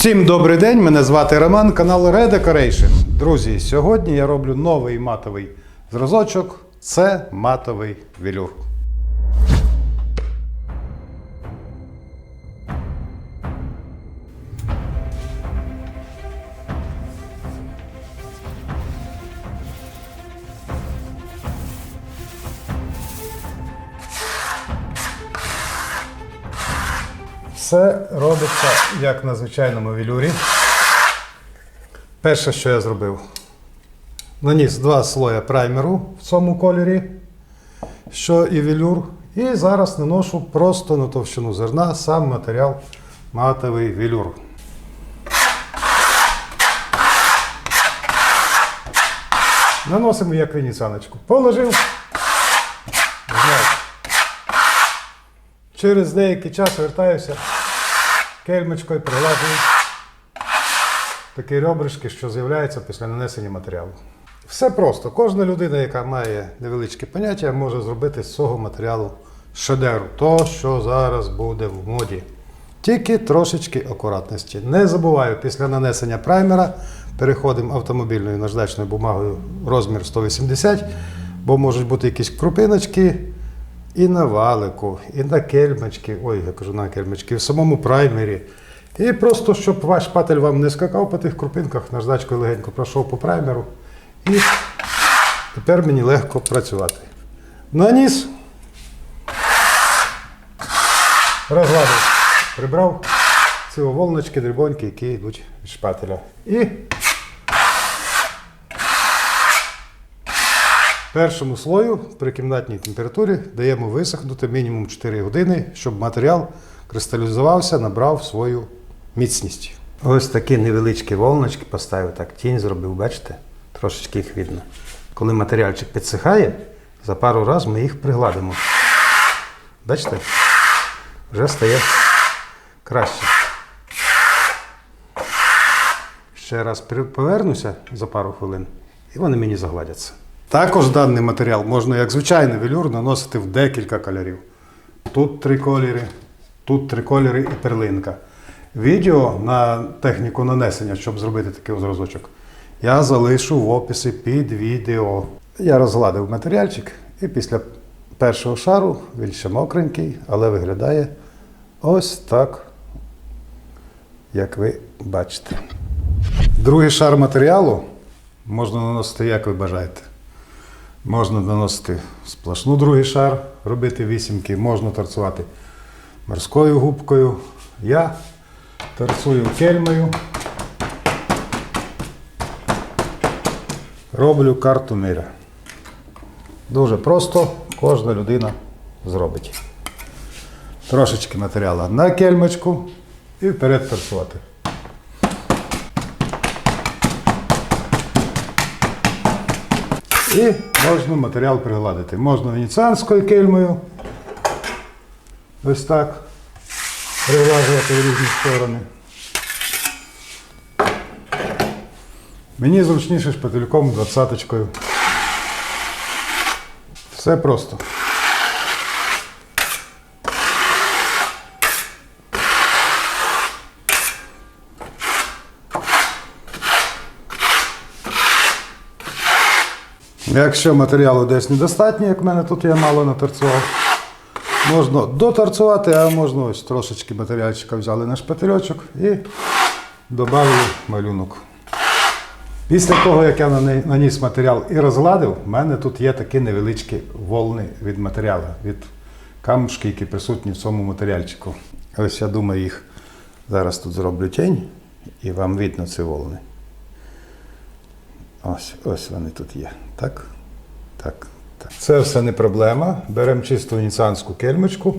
Всім добрий день, мене звати Роман, канал Red Decoration. Друзі, сьогодні я роблю новий матовий зразочок. Це матовий велюр. Все робиться як на звичайному велюрі. Перше, що я зробив, наніс два слоя праймеру в цьому кольорі, що і велюр. І зараз наношу просто на товщину зерна сам матеріал матовий велюр. Наносимо як венеціаночку. Положив. Зняв. Через деякий час вертаюся кельмочкою, приглажую такі ребришки, що з'являються після нанесення матеріалу. Все просто. Кожна людина, яка має невеличке поняття, може зробити з цього матеріалу шедевр. То, що зараз буде в моді. Тільки трошечки акуратності. Не забуваю, після нанесення праймера переходимо автомобільною наждачною бумагою розмір 180, бо можуть бути якісь крупиночки і на валику, і на кельмочки, ой, я кажу на кельмочки, в самому праймері. І просто, щоб ваш шпатель вам не скакав по тих крупинках, наждачкою легенько пройшов по праймеру. І тепер мені легко працювати. Наніс. Розгладив. Прибрав ці волночки, дрібоньки, які йдуть від шпателя. І першому слою при кімнатній температурі даємо висохнути мінімум 4 години, щоб матеріал кристалізувався, набрав свою міцність. Ось такі невеличкі волночки поставив, так тінь зробив, бачите? Трошечки їх видно. Коли матеріальчик підсихає, за пару разів ми їх пригладимо. Бачите? Вже стає краще. Ще раз повернуся за пару хвилин, і вони мені загладяться. Також даний матеріал можна, як звичайний велюр, наносити в декілька кольорів. Тут три кольори, тут три кольори і перлинка. Відео на техніку нанесення, щоб зробити такий зразочок, я залишу в описі під відео. Я розгладив матеріальчик і після першого шару він ще мокренький, але виглядає ось так, як ви бачите. Другий шар матеріалу можна наносити, як ви бажаєте. Можна наносити сплошну другий шар, робити вісімки, можна торцувати морською губкою. Я торцую кельмою. Роблю карту миря. Дуже просто кожна людина зробить. Трошечки матеріалу на кельмочку і вперед торцувати. І можна матеріал пригладити. Можна венеціанською кельмою. Ось так. Приглажувати в різні сторони. Мені зручніше шпательком двадцяточкою. Все просто. Якщо матеріалу десь недостатньо, як в мене тут я мало наторцював, можна доторцювати, а можна ось трошечки матеріальчика взяли на шпательочок і додали малюнок. Після того, як я наніс матеріал і розгладив, в мене тут є такі невеличкі волни від матеріалу, від камушки, які присутні в цьому матеріальчику. Ось я думаю, їх зараз тут зроблю тінь, і вам видно ці волни. Ось, ось вони тут є. Так? Так, так. Це все не проблема. Беремо чисту венеціанську кельмочку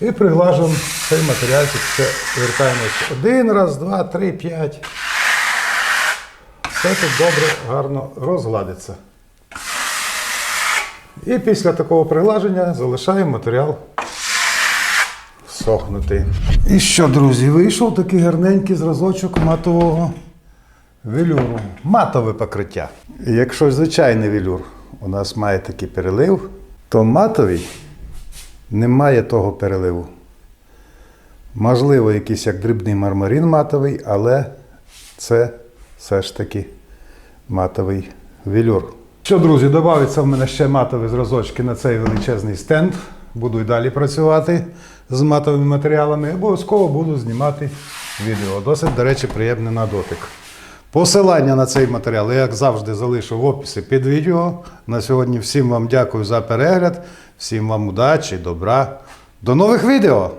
і приглажуємо цей матеріальчик. Ще вертаємось один раз, два, три, п'ять. Все тут добре, гарно розгладиться. І після такого приглаження залишаємо матеріал сохнути. І що, друзі, вийшов такий гарненький зразочок матового велюру. Матове покриття. Якщо звичайний велюр у нас має такий перелив, то матовий не має того переливу. Можливо, якийсь як дрібний мармарин матовий, але це все ж таки матовий велюр. Що, друзі, додається в мене ще матові зразочки на цей величезний стенд. Буду й далі працювати з матовими матеріалами. Обов'язково буду знімати відео. Досить, до речі, приємний на дотик. Посилання на цей матеріал, я, як завжди, залишу в описі під відео. На сьогодні всім вам дякую за перегляд, всім вам удачі, добра. До нових відео!